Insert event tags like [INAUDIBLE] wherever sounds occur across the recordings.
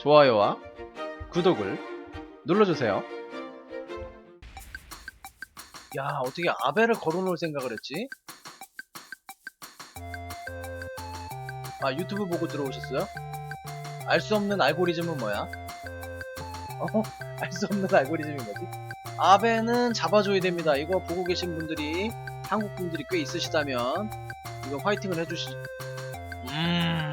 좋아요와 구독을 눌러주세요. 야, 어떻게 아베를 걸어놓을 생각을 했지? 아, 유튜브 보고 들어오셨어요? 알 수 없는 알고리즘은 뭐야? 어? [LAUGHS] 알 수 없는 알고리즘이 뭐지? 아베는 잡아줘야 됩니다. 이거 보고 계신 분들이, 한국 분들이 꽤 있으시다면, 이거 화이팅을 해주시, 음.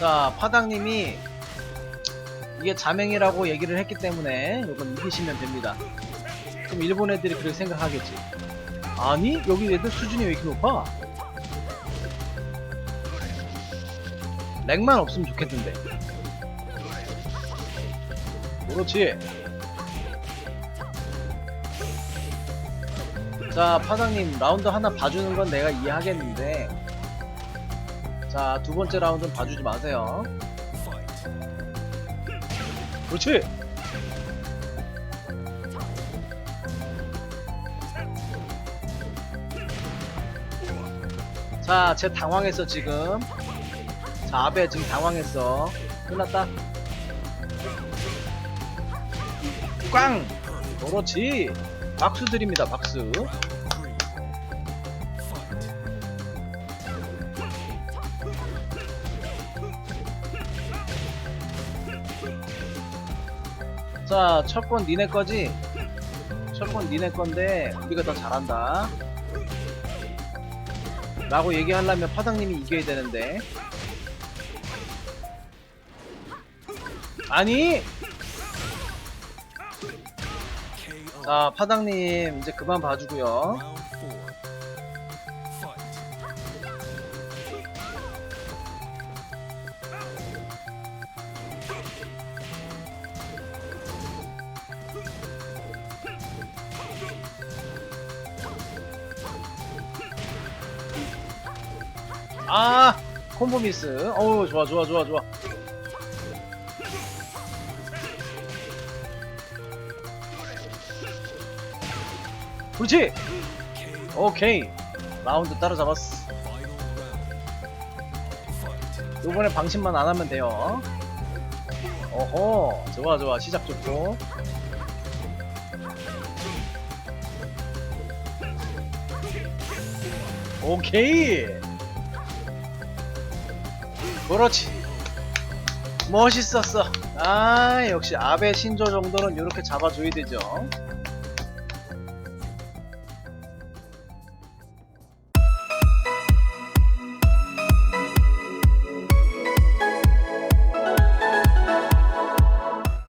자, 파당님이 이게 자맹이라고 얘기를 했기 때문에 이건 이기시면 됩니다. 그럼 일본 애들이 그렇게 생각하겠지. 아니, 여기 애들 수준이 왜 이렇게 높아? 렉만 없으면 좋겠는데. 그렇지. 자, 파당님, 라운드 하나 봐주는 건 내가 이해하겠는데, 자, 두 번째 라운드는 봐주지 마세요. 그렇지! 자, 쟤 당황했어, 지금. 자, 아베 지금 당황했어. 끝났다. 꽝! 그렇지! 박수 드립니다, 박수. 자, 첫건 니네 거지? 첫건 니네 건데, 우리가 더 잘한다. 라고 얘기하려면 파당님이 이겨야 되는데. 아니! 자, 파당님, 이제 그만 봐주고요. 아! 콤보 미스. 어우, 좋아, 좋아, 좋아, 좋아. 그렇지! 오케이. 라운드 따라잡았어. 요번에 방심만 안 하면 돼요. 어허, 좋아, 좋아. 시작 좋고. 오케이! 그렇지. 멋있었어. 아, 역시 아베 신조 정도는 이렇게 잡아줘야 되죠.